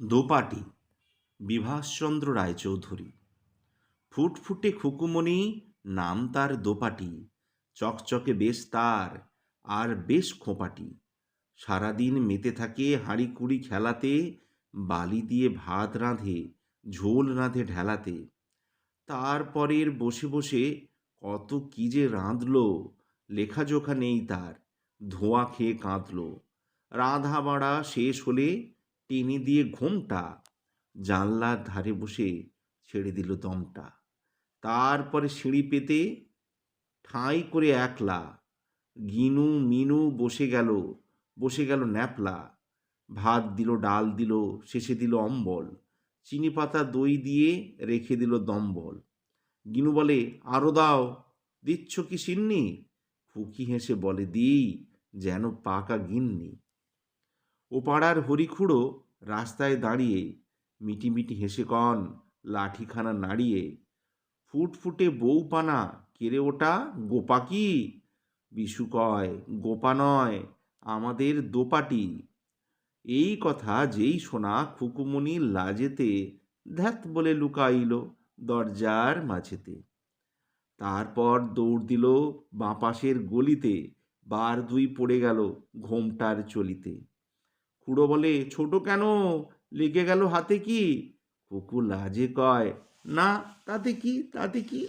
দোপাটি, বিভাসচন্দ্র রায়চৌধুরী। ফুটফুটে খুকুমণি নাম তার দোপাটি, চকচকে বেশ তার আর বেশ খোঁপাটি। সারাদিন মেতে থাকে হাঁড়ি কুড়ি খেলাতে, বালি দিয়ে ভাত রাঁধে, ঝোল রাঁধে ঢেলাতে। তারপরের বসে বসে কত কি যে রাঁধলো, লেখাজোখা নেই তার, ধোঁয়া খেয়ে কাঁদলো। রাঁধা বাড়া শেষ হলে টেনে দিয়ে ঘোমটা জানলার ধারে বসে ছেড়ে দিল দমটা। তারপরে সিঁড়ি পেতে ঠাঁই করে একলা গিনু মিনু বসে গেল বসে গেল ন্যাপলা। ভাত দিল, ডাল দিল, শেষে দিল অম্বল। চিনি পাতা, দই দিয়ে রেখে দিল দম্বল। গিনু বলে আরও দাও, দিচ্ছ কি সিন্নি? ফুকি হেসে বলে, দিই, যেন পাকা গিন্নি। ও পাড়ার হরিখুড়ো রাস্তায় দাঁড়িয়ে মিটিমিটি হেসে কন, লাঠিখানা নাড়িয়ে ফুটফুটে বউ পানা কেড়ে ওটা, গোপা কি? বিশু কয়, গোপা নয়, আমাদের দোপাটি। এই কথা যেই শোনা খুকুমণি লাজেতে ধ্যাত বলে লুকাইল দরজার মাঝেতে। তারপর দৌড় দিল বাঁ পাশের গলিতে, বার দুই পড়ে গেল ঘোমটার চলিতে। খুড়ো বলে, ছোট কেন? লেগে গেল হাতে কি? কুকু লাজে কয়। না, তাতে কি? তাতে কি?